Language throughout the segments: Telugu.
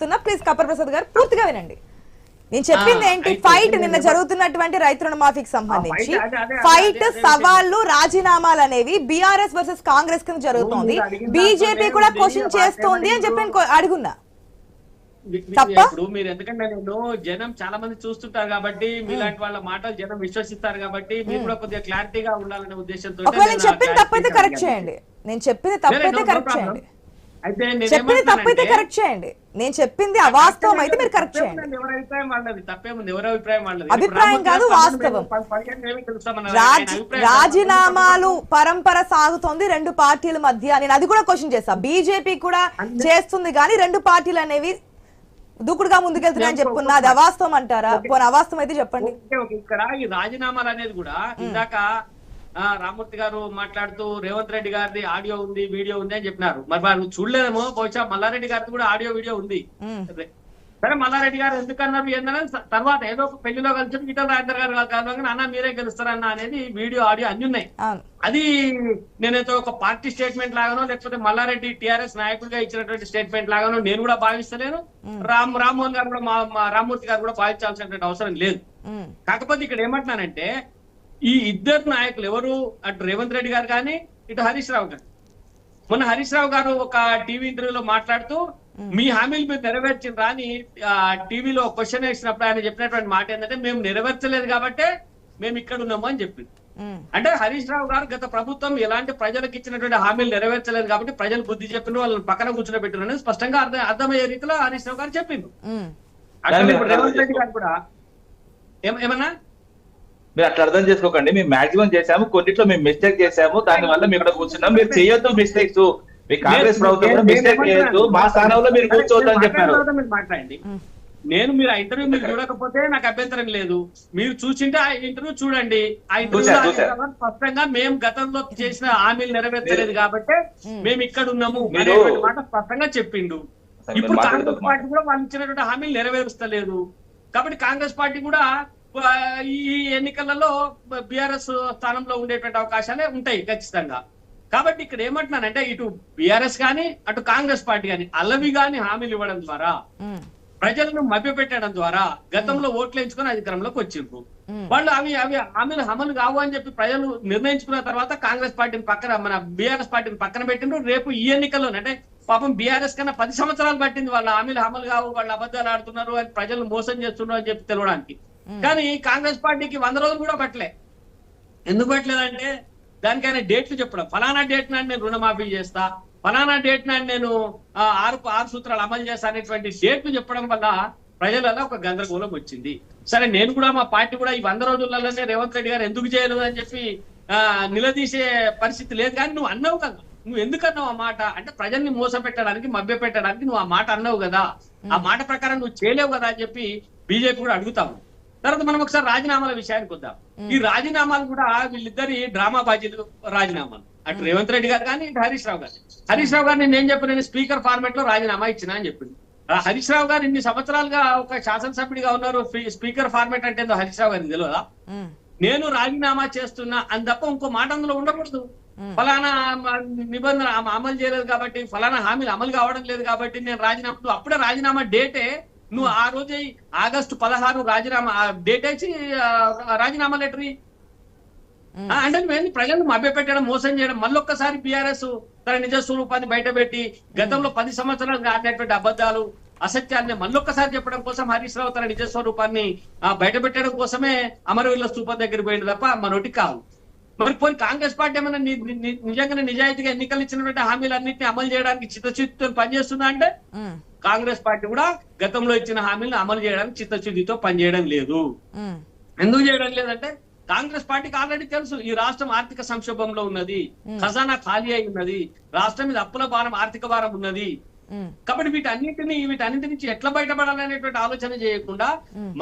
చెప్తున్నా. ప్లీజ్ కపర్ ప్రసాద్ గారు పూర్తిగా వినండి. నేను చెప్పింది ఏంటి? ఫైట్ నేను నిన్న జరుగుతున్నటువంటి రైతు రుణమాఫీకి సంబంధించి ఫైట్ సవాళ్ళు రాజీనామాలు అనేవి బీఆర్ఎస్ వర్సెస్ కాంగ్రెస్ కింద జరుగుతోంది. బీజేపీ కూడా. క్వశ్చన్ చేస్తోంది అని చెప్పి అడుగున్నా? ఇప్పుడు మీరు ఎందుకంటే నేను జనం చాలా మంది చూస్తుంటారు కాబట్టి మీలాంటి వాళ్ళ మాటలు జనం విశ్వసిస్తారు కాబట్టి మీరు కూడా కొద్దిగా క్లారిటీగా ఉండాలనే ఉద్దేశంతో చెప్పింది తప్పైతే కరెక్ట్ చేయండి. నేను చెప్పింది తప్పైతే కరెక్ట్ చేయండి. అయితే చెప్పింది తప్పైతే కరెక్ట్ చేయండి. నేను చెప్పింది అవాస్తవం అయితే మీరు కరెక్ట్ చేయండి. అభిప్రాయం వాళ్ళది తప్పేముంది ఎవరి అభిప్రాయం వాళ్ళది. అభిప్రాయం ఇప్పుడు కాదు, వాస్తవం. రాజీనామాలు పరంపర సాగుతోంది రెండు పార్టీల మధ్య. నేను అది కూడా క్వశ్చన్ చేస్తా. బీజేపీ కూడా చేస్తుంది కానీ రెండు పార్టీలు అనేవి దూకుడుగా ముందుకెళ్తున్నాయని చెప్పుకున్నా. అది అవాస్తవం అంటారా? పోనీ అవాస్తవం అయితే చెప్పండి. ఇక్కడ ఈ రాజీనామాలు అనేది కూడా ఇందాక రామూర్తి గారు మాట్లాడుతూ రేవంత్ రెడ్డి గారిది ఆడియో ఉంది వీడియో ఉంది అని చెప్పినారు. మరి వాళ్ళు చూడలేదేమో బహుశా మల్లారెడ్డి గారిది కూడా ఆడియో వీడియో ఉంది. సరే. మల్లారెడ్డి గారు ఎందుకన్నారు ఏంటనే తర్వాత ఏదో ఒక పెళ్ళిలో కలిసి ఈటల రాజేందర్ గారు కాదు నాన్న మీరే గెలుస్తారన్న అనేది వీడియో ఆడియో అన్ని ఉన్నాయి. అది నేనైతే ఒక పార్టీ స్టేట్మెంట్ లాగానో లేకపోతే మల్లారెడ్డి టిఆర్ఎస్ నాయకుడిగా ఇచ్చినటువంటి స్టేట్మెంట్ లాగానో నేను కూడా భావిస్తలేను. రామ్ రామ్మోహన్ గారు కూడా మా రామ్మూర్తి గారు కూడా భావించాల్సినటువంటి అవసరం లేదు. కాకపోతే ఇక్కడ ఏమంటున్నానంటే ఈ ఇద్దరు నాయకులు ఎవరు? అటు రేవంత్ రెడ్డి గారు కానీ ఇటు హరీష్ రావు గారు. మొన్న హరీష్ రావు గారు ఒక టీవీ ఇంటర్వ్యూలో మాట్లాడుతూ మీ హామీలు మీరు నెరవేర్చిండ్రా అని ఆ, టీవీలో క్వశ్చన్ వేసినప్పుడు ఆయన చెప్పినటువంటి మాట ఏంటంటే మేము నెరవేర్చలేదు కాబట్టే మేము ఇక్కడ ఉన్నాము అని చెప్పింది. అంటే హరీష్ రావు గారు గత ప్రభుత్వం ఎలాంటి ప్రజలకు ఇచ్చినటువంటి హామీలు నెరవేర్చలేదు కాబట్టి ప్రజలు బుద్ధి చెప్పిన వాళ్ళని పక్కన కూర్చోబెట్టినని స్పష్టంగా అర్థం అర్థమయ్యే రీతిలో హరీష్ రావు గారు చెప్పిండు. రేవంత్ రెడ్డి గారు కూడా ఏమన్నా? మీరు అట్లా అర్థం చేసుకోకండి. మేము మాక్సిమం చేశాము. కొన్నిట్లో మేము మిస్టేక్ చేశాము. దాని వల్ల మేము ఇక్కడ కూర్చున్నాం. మీరు చేయొద్దు మిస్టేక్స్. మీ కాంగ్రెస్ ప్రభుత్వం మిస్టేక్ చేయొద్దు. మా స్థానంలో మీరు కూర్చోవద్దు అని చెప్పారు. నేను మీరు ఆ ఇంటర్వ్యూ మీరు చూడకపోతే నాకు అభ్యంతరం లేదు. మీరు చూసింటే ఆ ఇంటర్వ్యూ చూడండి. ఆ ఇంటర్వ్యూ. స్పష్టంగా మేము గతంలో చేసిన హామీలు నెరవేర్చలేదు కాబట్టి మేము ఇక్కడ ఉన్నాము మాట స్పష్టంగా చెప్పిండు. ఇప్పుడు కాంగ్రెస్. పార్టీ కూడా వాళ్ళు ఇచ్చినటువంటి హామీలు నెరవేరుస్తలేదు. కాబట్టి కాంగ్రెస్ పార్టీ కూడా ఈ ఎన్నికలలో బీఆర్ఎస్ స్థానంలో ఉండేటువంటి అవకాశాలే ఉంటాయి ఖచ్చితంగా. కాబట్టి ఇక్కడ ఏమంటున్నానంటే ఇటు బీఆర్ఎస్ కానీ అటు కాంగ్రెస్ పార్టీ కానీ అల్లవి గాని హామీలు ఇవ్వడం ద్వారా ప్రజలను మభ్యపెట్టడం ద్వారా గతంలో ఓట్లు ఎంచుకుని అధికారంలోకి వచ్చిండ్రు. వాళ్ళు అవి అవి హామీలు అమలు కావు అని చెప్పి ప్రజలు నిర్ణయించుకున్న తర్వాత కాంగ్రెస్ పార్టీని పక్కన మన బీఆర్ఎస్ పార్టీని పక్కన పెట్టిండ్రు. రేపు ఈ ఎన్నికల్లో అంటే పాపం బీఆర్ఎస్ కన్నా పది సంవత్సరాలు పట్టింది. వాళ్ళ హామీలు అమలు కావు వాళ్ళు అబద్ధాలు ఆడుతున్నారు అని ప్రజలు మోసం చేస్తున్నారు అని చెప్పి తెలవడానికి. కానీ కాంగ్రెస్ పార్టీకి వంద రోజులు కూడా పట్టలే. ఎందుకు పట్టలేదంటే దానికైనా డేట్లు చెప్పడం. ఫలానా డేట్ నాడు నేను రుణమాఫీ చేస్తా ఫలానా డేట్ నాడు నేను ఆరు ఆరు సూత్రాలు అమలు చేస్తా అనేటువంటి డేట్లు చెప్పడం వల్ల ప్రజలలో ఒక గందరగోళం వచ్చింది. సరే నేను కూడా మా పార్టీ కూడా ఈ వంద రోజులలోనే రేవంత్ రెడ్డి గారు ఎందుకు చేయలేదు అని చెప్పి నిలదీసే పరిస్థితి లేదు. కానీ నువ్వు అన్నావు కదా. నువ్వు ఎందుకు అన్నావు ఆ మాట? అంటే ప్రజల్ని మోసపెట్టడానికి మభ్య పెట్టడానికి నువ్వు ఆ మాట అన్నావు కదా. ఆ మాట ప్రకారం నువ్వు చేయలేవు కదా అని చెప్పి బీజేపీ కూడా అడుగుతావు తర్వాత మనం ఒకసారి రాజీనామాల విషయానికి వద్దాం. ఈ రాజీనామాలు కూడా వీళ్ళిద్దరి డ్రామా బాధ్యతలు రాజీనామాలు. అటు రేవంత్ రెడ్డి గారు కానీ ఇటు హరీష్ రావు గారు. హరీష్ రావు గారు నేను ఏం చెప్పాను నేను స్పీకర్ ఫార్మాట్లో రాజీనామా ఇచ్చిన అని చెప్పింది. హరీష్ రావు గారు ఇన్ని సంవత్సరాలుగా ఒక శాసనసభ్యుడిగా ఉన్నారు స్పీకర్ ఫార్మాట్ అంటే ఏందో హరీష్ రావు గారికి తెలియదా? నేను రాజీనామా చేస్తున్నా అని తప్ప ఇంకో మాట అందులో ఉండకూడదు. ఫలానా నిబంధన అమ- అమలు చేయలేదు కాబట్టి ఫలానా హామీలు అమలు కావడం లేదు కాబట్టి నేను రాజీనామా అప్పుడే రాజీనామా డేటే నువ్వు ఆ రోజే ఆగస్టు పదహారు రాజీనామా డేట్ వేసి రాజీనామా లెటర్ అంటే నువ్వేంది ప్రజలను మభ్యపెట్టడం మోసం చేయడం మళ్ళొక్కసారి బీఆర్ఎస్ తన నిజ స్వరూపాన్ని బయటపెట్టి గతంలో పది సంవత్సరాలు ఆడినటువంటి అబద్ధాలు అసత్యాన్ని మళ్ళొక్కసారి చెప్పడం కోసం హరీష్ రావు తన నిజ స్వరూపాన్ని బయటపెట్టడం కోసమే అమరవీరుల స్థూపం దగ్గర పోయింది తప్ప మనోటి కాదు. మరి పోయి కాంగ్రెస్ పార్టీ ఏమైనా నిజంగానే నిజాయితీగా ఎన్నికలు ఇచ్చినటువంటి హామీలన్నింటినీ అమలు చేయడానికి చిత్తశుద్ధితో పనిచేస్తుందా అంటే? కాంగ్రెస్ పార్టీ కూడా గతంలో ఇచ్చిన హామీలను అమలు చేయడానికి చిత్తశుద్ధితో పనిచేయడం లేదు. ఎందుకు చేయడం లేదంటే కాంగ్రెస్ పార్టీకి ఆల్రెడీ తెలుసు ఈ రాష్ట్రం ఆర్థిక సంక్షోభంలో ఉన్నది ఖజానా ఖాళీ అయి ఉన్నది రాష్ట్రం మీద అప్పుల భారం ఆర్థిక భారం ఉన్నది. కాబట్టి వీటన్నిటిని వీటన్నిటి నుంచి ఎట్లా బయటపడాలనేటువంటి ఆలోచన చేయకుండా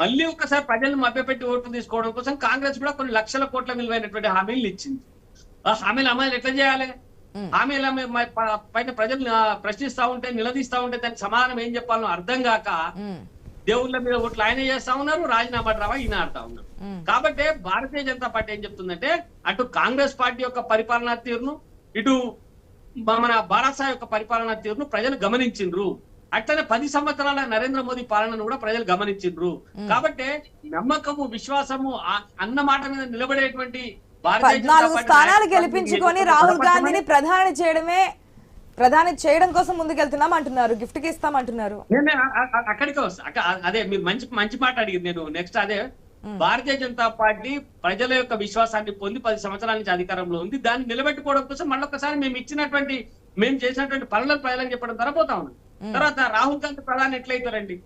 మళ్ళీ ఒకసారి ప్రజలను మభ్యపెట్టి ఓట్లు తీసుకోవడం కోసం కాంగ్రెస్ కూడా కొన్ని లక్షల కోట్ల విలువైనటువంటి హామీలు ఇచ్చింది. ఆ హామీలు అమలు ఎట్లా చేయాలి? ఉమ్. హామీల మీ- మ- ప- పైన ప్రజలు ప్రశ్నిస్తా ఉంటే నిలదీస్తా ఉంటే దానికి సమాధానం ఏం చెప్పాలో అర్థం కాక ఉమ్, దేవుళ్ళ మీద ఓట్లు ఆయన చేస్తా ఉన్నారు రాజీనామా డ్రామా ఈయన ఆడుతా ఉన్నారు. ఉమ్, కాబట్టి భారతీయ జనతా పార్టీ ఏం చెప్తుందంటే అటు కాంగ్రెస్ పార్టీ యొక్క పరిపాలనా తీరును ఇటు మన భారత యొక్క పరిపాలనా తీరును ప్రజలు గమనించిండ్రు. అట్లనే పది సంవత్సరాల నరేంద్ర మోదీ పాలనను కూడా ప్రజలు గమనించిండ్రు. కాబట్టి నమ్మకము విశ్వాసము అన్న మాట మీద నిలబడేటువంటి పద్నాలుగు స్థానాలు గెలిపించుకొని రాహుల్ గాంధీని ప్రధాని చేయడమే ప్రధాని చేయడం కోసం ముందుకెళ్తున్నాం అంటున్నారు గిఫ్ట్కి ఇస్తాం అంటున్నారు అక్కడికే అదే మీరు మంచి మంచి మాట అడిగింది నేను. నెక్స్ట్ అదే భారతీయ జనతా పార్టీ ప్రజల యొక్క విశ్వాసాన్ని పొంది పది సంవత్సరాల నుంచి అధికారంలో ఉంది. దాన్ని నిలబెట్టుకోవడం కోసం మళ్ళొకసారి మేము ఇచ్చినటువంటి మేము చేసినటువంటి పనులను ప్రజలకు చెప్పడం ద్వారా పోతా ఉన్నాం తర్వాత రాహుల్ గాంధీ ప్రధాని ఎట్లయితారండి?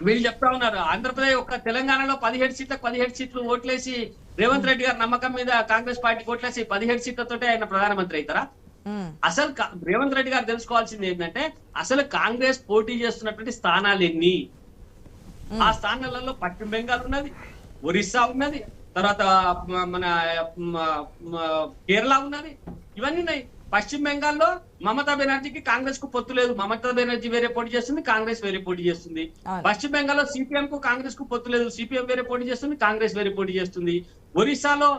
వీళ్ళు చెప్తా ఉన్నారు. ఆంధ్రప్రదేశ్ ఒక్క తెలంగాణలో పదిహేడు సీట్లకు పదిహేడు సీట్లు ఓట్లేసి రేవంత్ రెడ్డి గారి నమ్మకం మీద కాంగ్రెస్ పార్టీకి ఓట్లేసి పదిహేడు సీట్లతోటే ఆయన ప్రధానమంత్రి అవుతారా? అసలు రేవంత్ రెడ్డి గారు తెలుసుకోవాల్సింది ఏంటంటే అసలు కాంగ్రెస్ పోటీ చేస్తున్నటువంటి స్థానాలు ఎన్ని? ఆ స్థానాలలో పశ్చిమ బెంగాల్ ఉన్నది ఒరిస్సా ఉన్నది తర్వాత మన కేరళ ఉన్నది ఇవన్నీ ఉన్నాయి. పశ్చిమ బెంగాల్లో మమతా బెనర్జీకి కాంగ్రెస్కు పొత్తు లేదు. మమతా బెనర్జీ వేరే పోటీ చేస్తుంది కాంగ్రెస్ వేరే పోటీ చేస్తుంది. పశ్చిమ బెంగాల్లో సిపిఎం కు కాంగ్రెస్కు పొత్తు లేదు. సిపిఎం వేరే పోటీ చేస్తుంది కాంగ్రెస్ వేరే పోటీ చేస్తుంది. ఒరిస్సాలో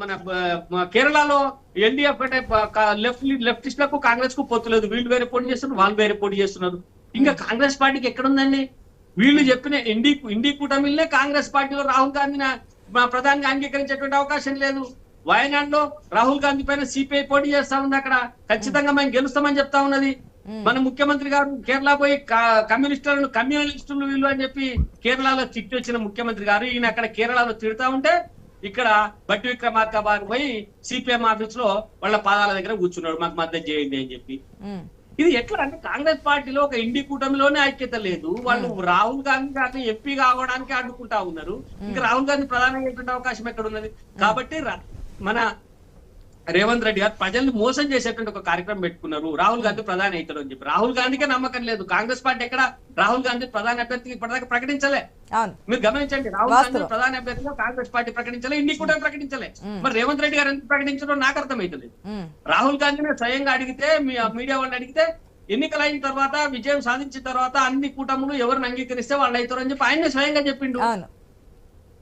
మన కేరళలో ఎన్డీఎఫ్ అంటే లెఫ్ట్ లెఫ్టిస్టులకు కాంగ్రెస్కు పొత్తు లేదు. వీళ్ళు వేరే పోటీ చేస్తున్నారు వాళ్ళు వేరే పోటీ చేస్తున్నారు. ఇంకా కాంగ్రెస్ పార్టీకి ఎక్కడుందండి? వీళ్ళు చెప్పిన ఇండి ఇండి కూటమిలనే కాంగ్రెస్ పార్టీలో రాహుల్ గాంధీని ప్రధానిగా అంగీకరించేటువంటి అవకాశం లేదు. వయనాడులో రాహుల్ గాంధీ పైన సిపిఐ పోటీ చేస్తా ఉంది అక్కడ. ఖచ్చితంగా మేము గెలుస్తామని చెప్తా ఉన్నది. మన ముఖ్యమంత్రి గారు కేరళ పోయి కమ్యూనిస్టులను కమ్యూనిస్టులు వీళ్ళు అని చెప్పి కేరళలో తిట్టి వచ్చిన ముఖ్యమంత్రి గారు ఈయన అక్కడ కేరళలో తిడతా ఉంటే ఇక్కడ బట్టి విక్రమార్క పోయి సిపిఎం ఆఫీస్లో వాళ్ళ పాదాల దగ్గర కూర్చున్నాడు. మాకు మద్దతు చేయండి అని చెప్పి. ఇది ఎట్లా అంటే కాంగ్రెస్ పార్టీలో ఒక ఇండి కూటమిలోనే ఐక్యత లేదు. వాళ్ళు రాహుల్ గాంధీ గారిని ఎంపీ కావడానికి అడ్డుకుంటా ఉన్నారు. ఇంకా రాహుల్ గాంధీ ప్రధాని అయ్యేటువంటి అవకాశం ఎక్కడ ఉన్నది? కాబట్టి మన రేవంత్ రెడ్డి గారు ప్రజల్ని మోసం చేసేటువంటి ఒక కార్యక్రమం పెట్టుకున్నారు. రాహుల్ గాంధీ ప్రధాని అవుతాడు అని చెప్పి. రాహుల్ గాంధీకే నమ్మకం లేదు. కాంగ్రెస్ పార్టీ ఎక్కడ? రాహుల్ గాంధీ ప్రధాని అభ్యర్థికి ఇప్పటిదాకా ప్రకటించలే. మీరు గమనించండి రాహుల్. గాంధీ ప్రధాని అభ్యర్థిగా కాంగ్రెస్ పార్టీ ప్రకటించలే ఇండి కూడా ప్రకటించలే. మరి రేవంత్ రెడ్డి గారు ఎందుకు ప్రకటించడం నాకు అర్థమైతలేదు. రాహుల్ గాంధీని స్వయంగా అడిగితే మీ మీడియా వాళ్ళని అడిగితే ఎన్నికలు అయిన తర్వాత విజయం సాధించిన తర్వాత అన్ని కూటములు ఎవరిని అంగీకరిస్తే వాళ్ళు అవుతారు అని చెప్పి ఆయన స్వయంగా చెప్పిండు.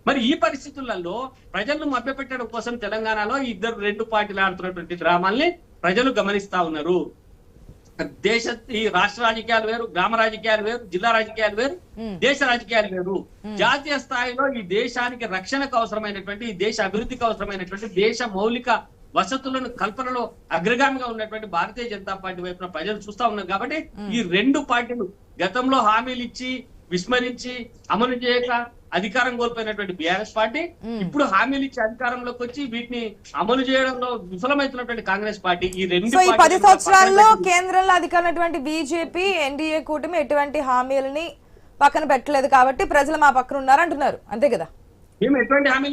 మరి ఈ పరిస్థితులలో ప్రజలను మభ్యపెట్టడం కోసం తెలంగాణలో ఇద్దరు రెండు పార్టీలు ఆడుతున్నటువంటి డ్రామాల్ని ప్రజలు గమనిస్తా ఉన్నారు. దేశ ఈ రాష్ట్ర రాజకీయాలు వేరు గ్రామ రాజకీయాలు వేరు జిల్లా రాజకీయాలు వేరు దేశ రాజకీయాలు వేరు. జాతీయ స్థాయిలో ఈ దేశానికి రక్షణకు అవసరమైనటువంటి ఈ దేశ అభివృద్ధికి అవసరమైనటువంటి దేశ మౌలిక వసతులను కల్పనలో అగ్రగామిగా ఉన్నటువంటి భారతీయ జనతా పార్టీ వైపున ప్రజలు చూస్తా ఉన్నారు కాబట్టి ఈ రెండు పార్టీలు గతంలో హామీలు ఇచ్చి విస్మరించి అమలు చేయక అధికారం కోల్పోయినటువంటి బీఆర్ఎస్ పార్టీ ఇప్పుడు హామీలు ఇచ్చి అధికారంలోకి వచ్చి వీటిని అమలు చేయడంలో విఫలమవుతున్నటువంటి కాంగ్రెస్ పార్టీ ఈ రెండు పది సంవత్సరాల్లో కేంద్రంలో అధికారమైనటువంటి బీజేపీ ఎన్డీఏ కూటమి ఎటువంటి హామీలని పక్కన పెట్టలేదు కాబట్టి ప్రజలు మా పక్కన ఉన్నారు అంటున్నారు. అంతే కదా? మేము ఎటువంటి హామీలు